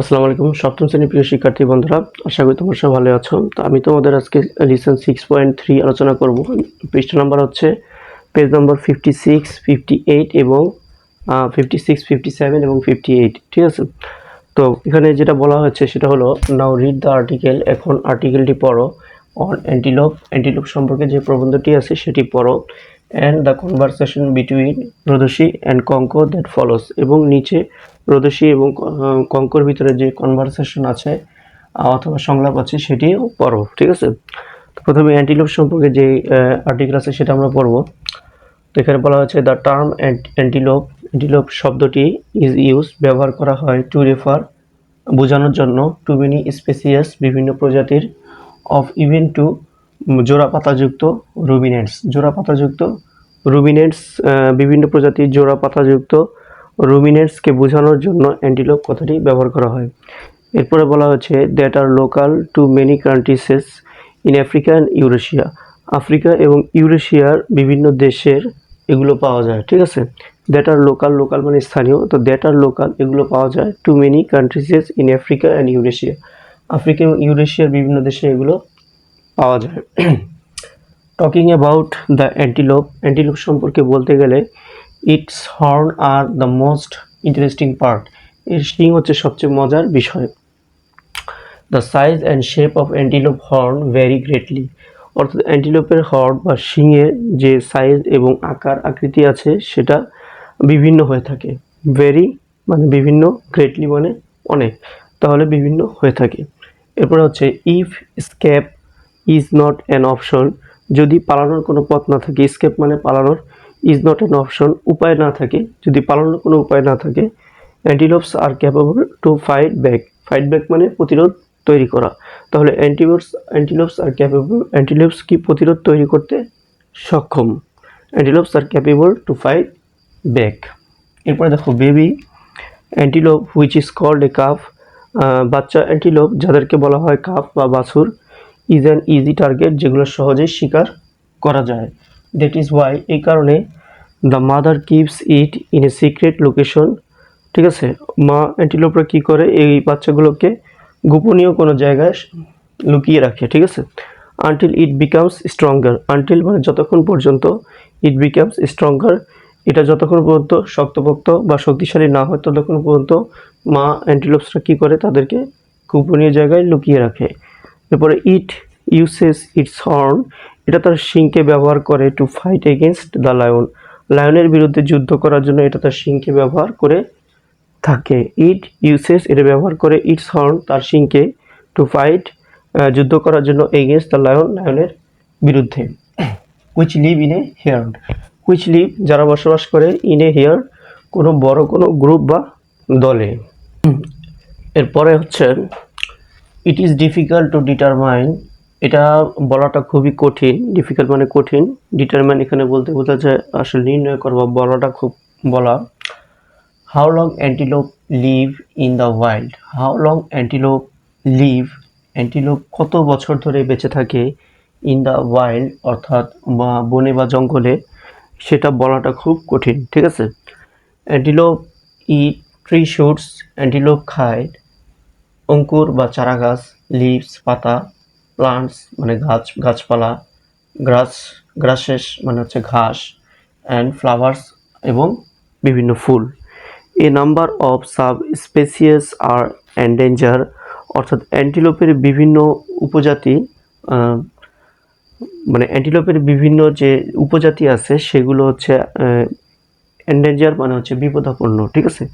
আসসালামু আলাইকুম। সপ্তম শ্রেণির প্রিয় শিক্ষার্থী বন্ধুরা, আশা করি তোমার সব ভালো আছো। তো আমি তোমাদের আজকে লিসন সিক্স পয়েন্ট থ্রি আলোচনা করব। পৃষ্ঠা নাম্বার হচ্ছে page number fifty six fifty eight এবং ফিফটি সিক্স ফিফটি সেভেন এবং ফিফটি এইট ঠিক আছে? তো এখানে যেটা বলা হয়েছে সেটা হলো নাও রিড দ্য আর্টিকেল এখন আর্টিকেলটি পড়ো। অন অ্যান্টিলোপ অ্যান্টিলোপ সম্পর্কে যে প্রবন্ধটি আছে সেটি পড়ো। And the conversation between Rodoshi and Kanka that follows এবং নিচে রোদসী এবং কঙ্কর ভিতরে যে কনভারসেশন আছে অথবা সংলাপ আছে, সেটিও পড়ো ঠিক আছে? তো প্রথমে অ্যান্টিলোপ সম্পর্কে যে আর্টিকেল আছে, সেটা আমরা পড়ব। তো এখানে বলা হয়েছে দ্য টার্ম অ্যান্টিলোপ অ্যান্টিলোপ শব্দটি ইজ ইউজ ব্যবহার করা হয় টু রেফার বোঝানোর জন্য টু মেনি স্পেসিয়াস বিভিন্ন প্রজাতির অফ ইভেন টু জোড়া পাতাযুক্ত রুবিনেন্টস জোড়া পাতাযুক্ত রুবিনেন্টস বিভিন্ন প্রজাতির জোড়া পাতাযুক্ত রুমিনেন্টসকে বোঝানোর জন্য অ্যান্টিলোপ কথাটি ব্যবহার করা হয়। এরপরে বলা হচ্ছে that are local to many countries in Africa and Eurasia Africa এবং ইউরেশিয়ার বিভিন্ন দেশের এগুলো পাওয়া যায়, ঠিক আছে? দ্যাট আর লোকাল লোকাল মানে স্থানীয়। তো দ্যাট আর লোকাল এগুলো পাওয়া যায় to many countries in Africa and Eurasia Africa এবং ইউরেশিয়ার বিভিন্ন দেশে এগুলো পাওয়া যায়। Talking about the antelope antelope সম্পর্কে বলতে গেলে its horn are the most interesting part এর শিং হচ্ছে সবচেয়ে মজার বিষয়। The size and shape of antelope horn vary greatly অর্থাৎ অ্যান্টিলোপের হর্ন বা শিংয়ের যে সাইজ এবং আকার আকৃতি আছে, সেটা বিভিন্ন হয়ে থাকে। ভেরি মানে বিভিন্ন গ্রেটলি মানে অনেক। তাহলে বিভিন্ন হয়ে থাকে। এরপরে হচ্ছে if escape is not an option যদি পালানোর কোনো পথ না থাকে স্কেপ মানে পালানোর ইজ নট অ্যান অপশন উপায় না থাকে, যদি পালানোর কোনো উপায় না থাকে antelopes are capable to fight back fight back মানে প্রতিরোধ তৈরি করা। তাহলে অ্যান্টিলোপস অ্যান্টিলোপস আর ক্যাপেবল অ্যান্টিলোপস কি প্রতিরোধ তৈরি করতে সক্ষম? Antelopes are capable to fight back এরপরে দেখো baby antelope which is called a calf বাচ্চা অ্যান্টিলোপ যাদেরকে বলা হয় কাফ বা বাছুর ইজ অ্যান ইজি টার্গেট যেগুলো সহজেই শিকার করা যায়। দ্যাট ইজ ওয়াই এই কারণে the mother keeps it in a secret location ঠিক আছে? মা অ্যান্টিলোপরা কী করে? এই বাচ্চাগুলোকে গোপনীয় কোনো জায়গায় লুকিয়ে রাখে, ঠিক আছে? Until it becomes stronger until মানে যতক্ষণ পর্যন্ত ইট বিকামস স্ট্রঙ্গার এটা যতক্ষণ পর্যন্ত শক্তপোক্ত বা শক্তিশালী না হয়, ততক্ষণ পর্যন্ত মা অ্যান্টিলোপসরা কী করে? তাদেরকে গোপনীয় জায়গায় লুকিয়ে রাখে। এরপরে ইট ইউসেস ইটস হর্ন এটা তার শিংকে ব্যবহার করে to fight against the lion লায়নের বিরুদ্ধে যুদ্ধ করার জন্য এটা তার শিংকে ব্যবহার করে থাকে। ইট ইউসেস এটা ব্যবহার করে ইটস হর্ন তার শিংকে টু ফাইট যুদ্ধ করার জন্য এগেনস্ট দ্য লায়ন লায়নের বিরুদ্ধে। Which live in a herd which live যারা বসবাস করে ইন এ হেয়ার কোনো বড় কোনো গ্রুপ বা দলে। এরপরে হচ্ছে it is difficult to determine এটা বলাটা খুবই কঠিন ডিফিকাল্ট মানে কঠিন ডিটারমাইন এখানে বলতে বোঝা যায় আসলে নির্ণয় করবা বলাটা খুব বলা। How long antelope live in the wild how long antelope live antelope কত বছর ধরে বেঁচে থাকে ইন দ্য ওয়াইল্ড অর্থাৎ বা বনে বা জঙ্গলে? সেটা বলাটা খুব কঠিন, ঠিক আছে? Antelope eat tree shoots antelope খায়, অঙ্কুর বা চারা গাছ লিভস পাতা। প্লান্টস মানে গাছ, গাছপালা, গ্রাস, গ্রাসেস মানে হচ্ছে ঘাস অ্যান্ড ফ্লাওয়ার্স এবং বিভিন্ন ফুল। A number of subspecies are endangered অর্থাৎ অ্যান্টিলোপের বিভিন্ন উপজাতি মানে অ্যান্টিলোপের বিভিন্ন যে উপজাতি আছে, সেগুলো হচ্ছে এন্ডেঞ্জার মানে হচ্ছে বিপদাপন্ন, ঠিক আছে?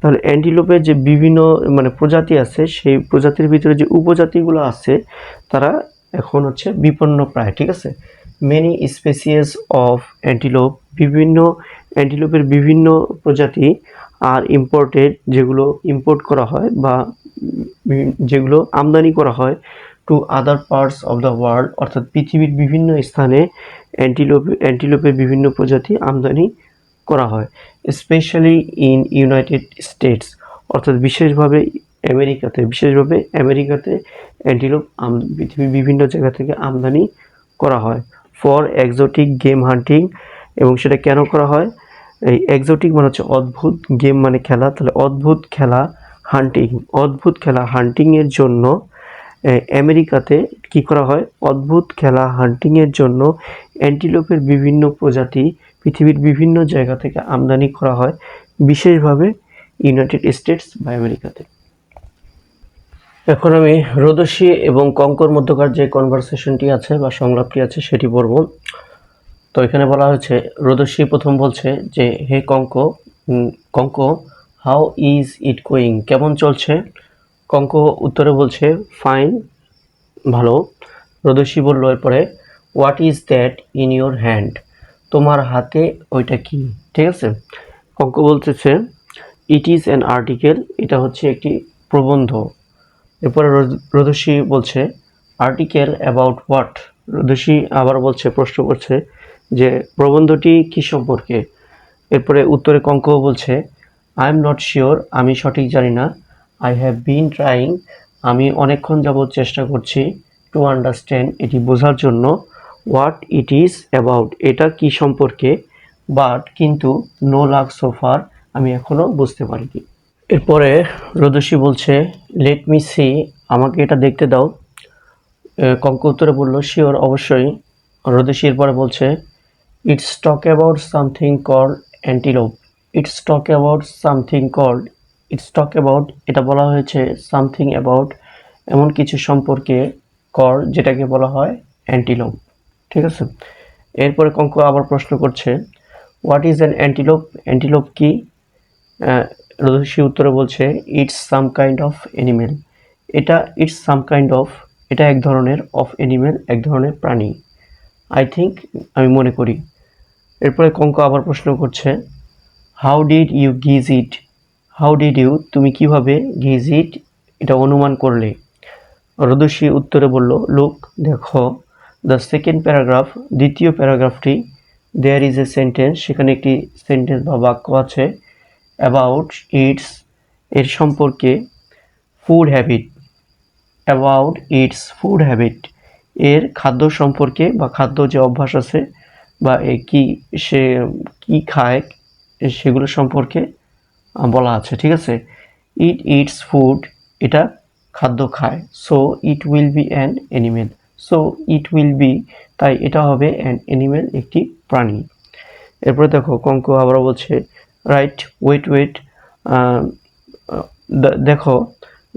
তাহলে অ্যান্টিলোপের যে বিভিন্ন মানে প্রজাতি আছে, সেই প্রজাতির ভিতরে যে উপজাতিগুলো আছে, তারা এখন হচ্ছে বিপন্ন প্রায়, ঠিক আছে? মেনি স্পেসিয়াস অফ অ্যান্টিলোপ বিভিন্ন অ্যান্টিলোপের বিভিন্ন প্রজাতি আর ইম্পোর্টেড যেগুলো ইম্পোর্ট করা হয় বা যেগুলো আমদানি করা হয় to other parts of the world অর্থাৎ পৃথিবীর বিভিন্ন স্থানে অ্যান্টিলোপ অ্যান্টিলোপের বিভিন্ন প্রজাতি আমদানি করা হয় স্পেশালি ইন ইউনাইটেড স্টেটস অর্থাৎ বিশেষভাবে আমেরিকাতে বিশেষভাবে আমেরিকাতে অ্যান্টিলোপ পৃথিবীর বিভিন্ন জায়গা থেকে আমদানি করা হয় ফর এক্সোটিক গেম হান্টিং এবং সেটা কেন করা হয়? এই এক্সোটিক মানে হচ্ছে অদ্ভুত গেম মানে খেলা, তাহলে অদ্ভুত খেলা হান্টিং অদ্ভুত খেলা হান্টিংয়ের জন্য আমেরিকাতে কি করা হয়? অদ্ভুত খেলা হান্টিংয়ের জন্য অ্যান্টিলোপের বিভিন্ন প্রজাতি পৃথিবীর বিভিন্ন জায়গা থেকে আমদানি করা হয়, বিশেষভাবে ইউনাইটেড স্টেটস বা আমেরিকাতে। এখন আমি রোদসী এবং কঙ্কর মধ্যকার যে কনভারসেশনটি আছে বা সংলাপটি আছে সেটি পড়ব। তো এখানে বলা হয়েছে রোদসী প্রথম বলছে যে, hey Kanka Kanka, how is it going? কেমন চলছে? কঙ্ক উত্তরে বলছে, ফাইন, ভালো। রোদসী বলল এরপরে, what is that in your hand? তোমার হাতে ওইটা কি? ঠিক আছে? কঙ্ক বলতেছে ইট ইজ অ্যান আর্টিকেল এটা হচ্ছে একটি প্রবন্ধ। এরপরে রোদ- রোদসী বলছে আর্টিকেল অ্যাবাউট হোয়াট রোদসী আবার বলছে, প্রশ্ন করছে যে, প্রবন্ধটি কী সম্পর্কে? এরপরে উত্তরে কঙ্ক বলছে আই এম নট শিওর আমি সঠিক জানি না। আই হ্যাভ বিন ট্রাইং আমি অনেকক্ষণ যাবৎ চেষ্টা করছি টু আন্ডারস্ট্যান্ড এটি বোঝার জন্য। হোয়াট ইট ইজ অ্যাবাউট এটা কি সম্পর্কে বাট কিন্তু নো লাক সোফার আমি এখনও বুঝতে পারিনি। এরপরে রোদসী বলছে লেট মি সি আমাকে এটা দেখতে দাও। কঙ্ক উত্তরে বলল শিওর অবশ্যই। রোদসী এরপরে বলছে it's talk about something call antelope it's talk about something call it's talk about এটা বলা হয়েছে সামথিং অ্যাবাউট এমন কিছু সম্পর্কে কর যেটাকে বলা হয় অ্যান্টিলোপ ঠিক আছে? এরপরে কঙ্ক আবার প্রশ্ন করছে what is an antelope antelope কি? রদসী উত্তরে বলছে it's some kind of animal এটা ইটস সাম কাইন্ড অফ এটা এক ধরনের অফ অ্যানিমেল এক ধরনের প্রাণী। আই থিঙ্ক আমি মনে করি। এরপরে কঙ্ক আবার প্রশ্ন করছে হাউ ডিড ইউ গিজ ইট হাউ ডিড ইউ তুমি কীভাবে গিজ ইট এটা অনুমান করলে। রদসী উত্তরে বলল, লুক, দেখো। দ্য সেকেন্ড প্যারাগ্রাফ দ্বিতীয় প্যারাগ্রাফটি দেয়ার ইজ এ সেন্টেন্স সেখানে একটি সেন্টেন্স বা বাক্য আছে অ্যাবাউট ইটস এর সম্পর্কে food habit about its food habit এর খাদ্য সম্পর্কে বা খাদ্য যে অভ্যাস আছে, বা কি সে, কি খায়, সেগুলো সম্পর্কে বলা আছে, ঠিক আছে? ইট ইটস ফুড এটা খাদ্য খায় so it will be an animal so it will be তাই এটা হবে অ্যান অ্যানিমেল একটি প্রাণী। এরপরে দেখো, কঙ্ক আবার বলছে রাইট ওয়েট ওয়েট দেখো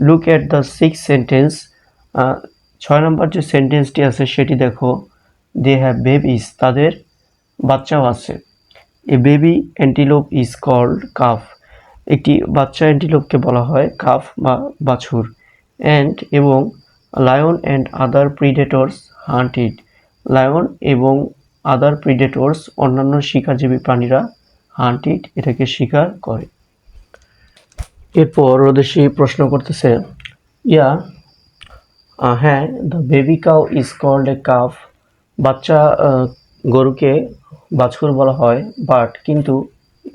look at the six sentence ছয় নম্বর যে সেন্টেন্সটি আছে, সেটি দেখো দে হ্যাভ বেবিস তাদের বাচ্চাও আছে। A baby antelope is called calf একটি বাচ্চা অ্যান্টিলোপকে বলা হয় কাফ বা বাছুর। অ্যান্ড এবং lion and other predators hunted lion এবং আদার প্রিডেটরস অন্যান্য শিকারজীবী প্রাণীরা হান্টেড এটাকে শিকার করে। এরপর রোদেশি প্রশ্ন করতেছে, ইয়া হ্যাঁ the baby cow is called a calf বাচ্চা গরুকে বাছুর বলা হয় বাট কিন্তু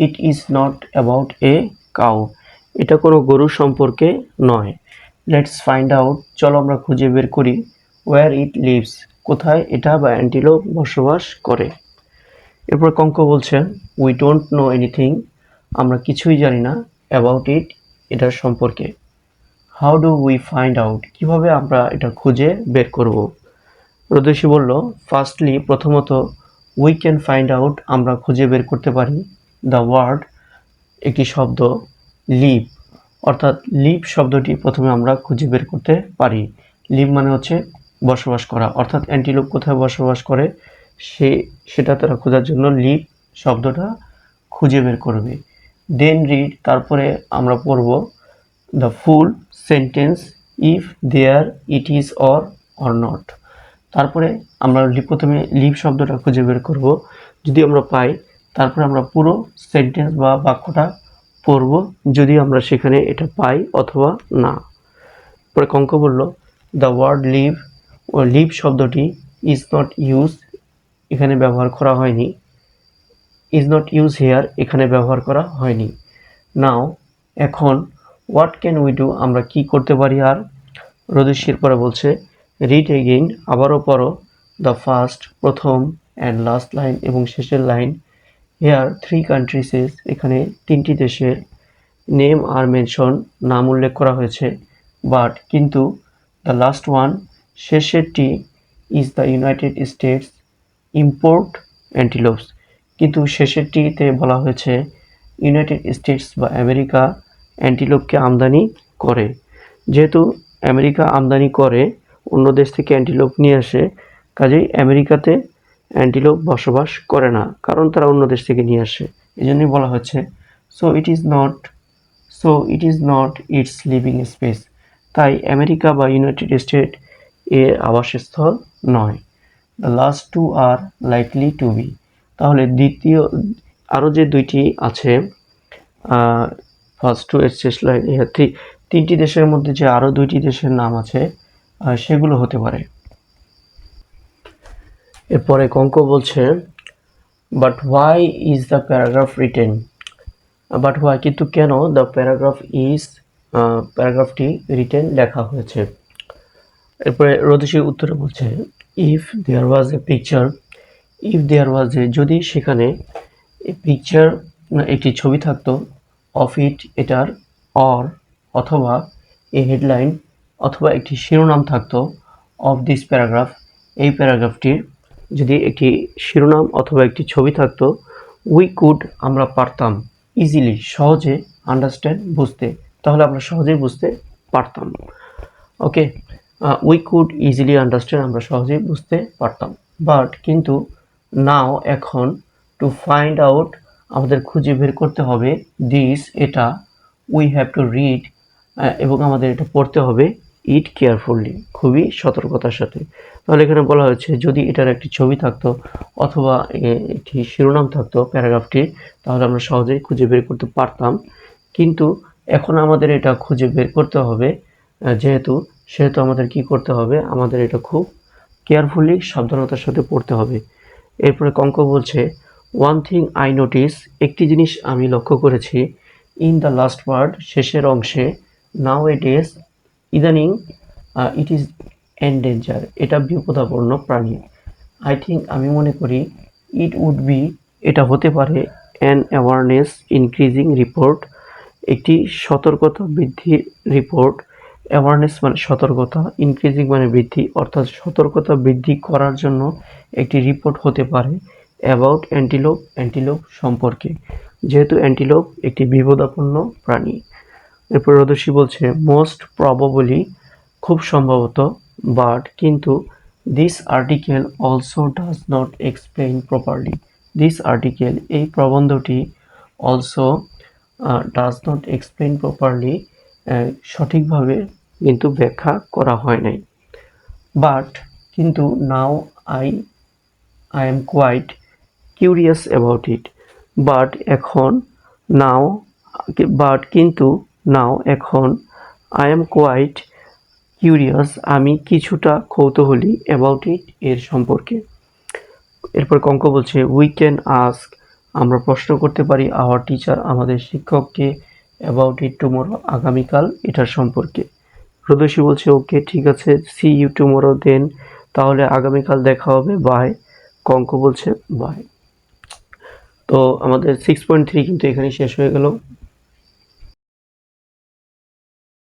it is not about a cow এটা কোনো গরু সম্পর্কে নয়। লেটস ফাইন্ড আউট চলো আমরা খুঁজে বের করি ওয়্যার ইট লিভস কোথায় এটা বা অ্যান্টিলোপ বসবাস করে? এরপর কঙ্ক বলছে উই ডোন্ট নো এনিথিং আমরা কিছুই জানি না অ্যাবাউট ইট এটার সম্পর্কে। How do we find out কীভাবে আমরা এটা খুঁজে বের করব? রোদেশি বলল ফার্স্টলি প্রথমত উই ক্যান ফাইন্ড আউট আমরা খুঁজে বের করতে পারি। দ্য ওয়ার্ড একটি শব্দ লিভ অর্থাৎ লিভ শব্দটি প্রথমে আমরা খুঁজে বের করতে পারি। লিভ মানে হচ্ছে বসবাস করা। অর্থাৎ অ্যান্টিলোপ কোথায় বসবাস করে, সে, সেটা তারা খোঁজার জন্য লিভ শব্দটা খুঁজে বের করবে। দেন রিড তারপরে আমরা পড়ব the full sentence if there it is or or not তারপরে আমরা প্রথমে লিভ শব্দটা খুঁজে বের করব। যদি আমরা পাই, তারপরে আমরা পুরো সেন্টেন্স বা বাক্যটা পড়ব যদি আমরা সেখানে এটা পাই অথবা না। পরে কঙ্ক বলল দ্য ওয়ার্ড লিভ ও লিভ শব্দটি ইজ নট ইউজ এখানে ব্যবহার করা হয়নি। ইজ নট ইউজ হেয়ার এখানে ব্যবহার করা হয়নি। নাও এখন হোয়াট ক্যান উই ডু আমরা কি করতে পারি আর? রদস্যির পরে বলছে রিড এগেইন আবারও পড়ো দ্য ফার্স্ট প্রথম অ্যান্ড লাস্ট লাইন এবং শেষের লাইন হেয়ার থ্রি কান্ট্রিসেস এখানে তিনটি দেশের নেম আর মেনশন নাম উল্লেখ করা হয়েছে। বাট কিন্তু the last one শেষেরটি is the United States import antelopes কিন্তু শেষেরটিতে বলা হয়েছে ইউনাইটেড স্টেটস বা আমেরিকা অ্যান্টিলোপকে আমদানি করে। যেহেতু আমেরিকা আমদানি করে, অন্য দেশ থেকে অ্যান্টিলোপ নিয়ে আসে, কাজেই আমেরিকাতে অ্যান্টিলোপ বসবাস করে না, কারণ তারা অন্য দেশ থেকে নিয়ে আসে। এই জন্যই বলা হচ্ছে so it is not so it is not its living space তাই আমেরিকা বা ইউনাইটেড স্টেট এর আবাসস্থল নয়। The last two are likely to be তাহলে দ্বিতীয়, আরও যে দুইটি আছে ফার্স্ট টু এর শেষ লাইন থ্রি তিনটি দেশের মধ্যে যে আরও দুইটি দেশের নাম আছে সেগুলো হতে পারে। এরপরে কঙ্ক বলছে but why is the paragraph written but why কিন্তু কেন দ্য প্যারাগ্রাফ ইজ প্যারাগ্রাফটি রিটেন লেখা হয়েছে? এরপরে রোদেশী উত্তরে বলছে if there was a picture if there was a যদি সেখানে পিকচার একটি ছবি থাকতো অফ ইট এটার অর অথবা এ হেডলাইন অথবা একটি শিরোনাম থাকতো অফ দিস প্যারাগ্রাফ এই প্যারাগ্রাফটির যদি একটি শিরোনাম অথবা একটি ছবি থাকতো উই কুড আমরা পারতাম ইজিলি সহজে আন্ডারস্ট্যান্ড বুঝতে। তাহলে আমরা সহজেই বুঝতে পারতাম। Okay we could easily understand আমরা সহজেই বুঝতে পারতাম। বাট কিন্তু নাও এখন টু ফাইন্ড আউট আমাদের খুঁজে বের করতে হবে দিস এটা উই হ্যাভ টু রিড এবং আমাদের এটা পড়তে হবে ইট কেয়ারফুললি খুবই সতর্কতার সাথে। তাহলে এখানে বলা হয়েছে যদি এটার একটি ছবি থাকতো অথবা এ, একটি শিরোনাম থাকতো প্যারাগ্রাফটির তাহলে আমরা সহজেই খুঁজে বের করতে পারতাম। কিন্তু এখন আমাদের এটা খুঁজে বের করতে হবে যেহেতু সেহেতু আমাদের কি করতে হবে আমাদের এটা খুব কেয়ারফুলি সাবধানতার সাথে পড়তে হবে। এরপরে কঙ্ক বলছে ওয়ান থিং আই নোটিস একটি জিনিস আমি লক্ষ্য করেছি ইন দ্য লাস্ট ওয়ার্ড শেষের অংশে নাও ইট ইজ ইদানিং ইট ইজ এন্ডেঞ্জার এটা বিপদাপন্ন প্রাণী। আই থিঙ্ক আমি মনে করি ইট উড বি এটা হতে পারে অ্যান অ্যাওয়ারনেস ইনক্রিজিং রিপোর্ট একটি সতর্কতা বৃদ্ধির রিপোর্ট অ্যাওয়ারনেস মানে সতর্কতা ইনক্রিজিং মানে বৃদ্ধি, অর্থাৎ সতর্কতা বৃদ্ধি করার জন্য একটি রিপোর্ট হতে পারে অ্যাবাউট অ্যান্টিলোপ অ্যান্টিলোপ সম্পর্কে। যেহেতু অ্যান্টিলোপ একটি বিপদাপন্ন প্রাণী। এরপর রদর্শী বলছে মোস্ট প্রবাবলি খুব সম্ভবত বাট কিন্তু this article also does not explain properly this article এই প্রবন্ধটি also does not explain properly সঠিকভাবে কিন্তু ব্যাখ্যা করা হয় নাই। বাট কিন্তু now I I am quite curious about it but এখন নাও বাট কিন্তু নাও, এখন আই এম কোয়াইট কিউরিয়াস আমি কিছুটা কৌতূহলী অ্যাবাউট ইট এর সম্পর্কে। এরপর কঙ্ক বলছে উই ক্যান আস্ক আমরা প্রশ্ন করতে পারি আওয়ার টিচার আমাদের শিক্ষককে অ্যাবাউট ইট টুমোরো আগামীকাল এটার সম্পর্কে। রোদসী বলছে ওকে ঠিক আছে সি ইউ টুমোরো দেন তাহলে আগামীকাল দেখা হবে বাই কঙ্ক বলছে বাই তো আমাদের সিক্স পয়েন্ট থ্রি কিন্তু এখানে শেষ হয়ে গেল।